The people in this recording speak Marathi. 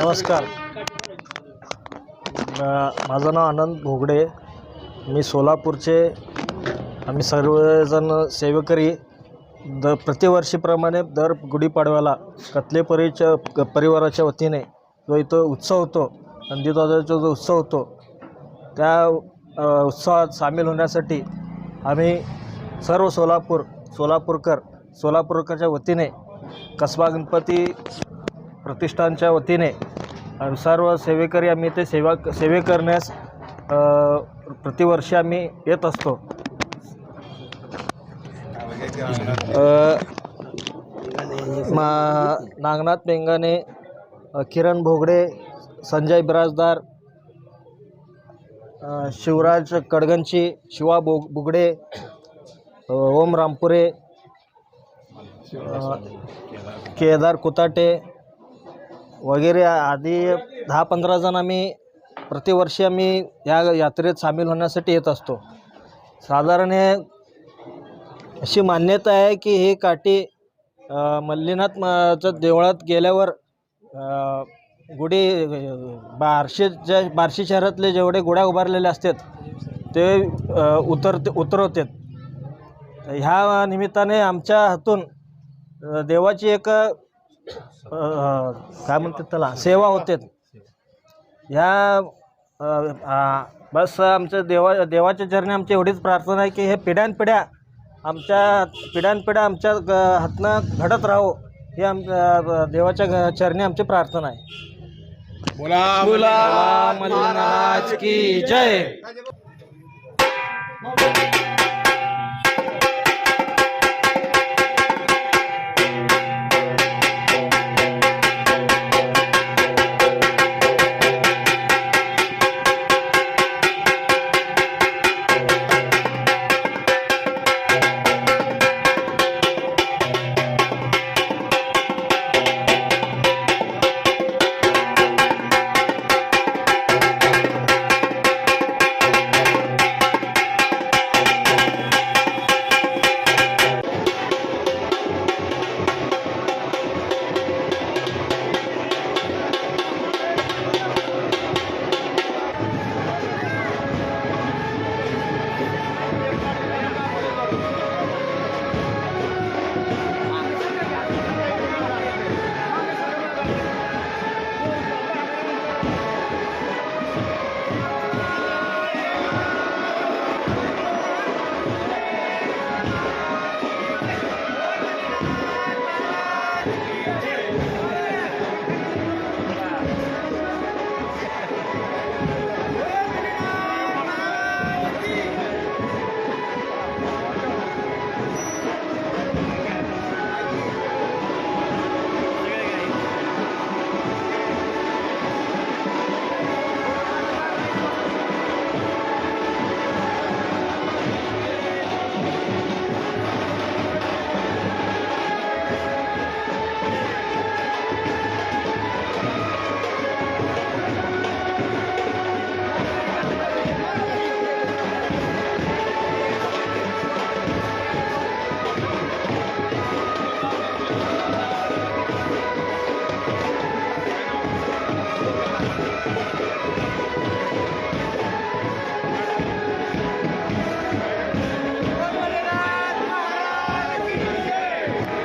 नमस्कार. माझं नाव आनंद भोगडे. मी सोलापूरचे आम्ही सर्वजण सेवेकरी. द प्रतिवर्षीप्रमाणे दर गुढीपाडव्याला कतले परीच्या परिवाराच्या वतीने जो इथं उत्सव होतो नंदीध्वजाचा जो उत्सव होतो त्या उत्सवात सामील होण्यासाठी आम्ही सर्व सोलापूर सोलापूरकर सोलापूरकरच्या वतीने कसबा गणपती प्रतिष्ठानच्या वतीने सर्व सेवेकरी आम्ही ते सेवा सेवे करण्यास प्रतिवर्षी आम्ही येत असतो. मा नागनाथ मेंगाने किरण भोगडे संजय बिराजदार शिवराज कडगंची शिवा बोग बुगडे ओम रामपुरे केदार कुताटे वगैरे आधी दहा पंधरा जण आम्ही प्रतिवर्षी आम्ही या यात्रेत सामील होण्यासाठी येत असतो. साधारण हे अशी मान्यता आहे की ही काठी मल्लीनाथ च्या देवळात गेल्यावर गुढी बारशीच्या बार्शीच्या बार्शी शहरातले जेवढे गुढ्या उभारलेले असतात ते उतरते उतरवतात. ह्या निमित्ताने आमच्या हातून देवाची एक काय म्हणतात त्याला? सेवा होते. ह्या बस आमच्या देवा देवाच्या चरणी आमची एवढीच प्रार्थना आहे की हे पिढ्यानपिढ्या आमच्या पिढ्यानपिढ्या आमच्या हातनं घडत राहो ही आमच्या देवाच्या चरणी आमची प्रार्थना आहे. बोला बोला की जय. Brasil!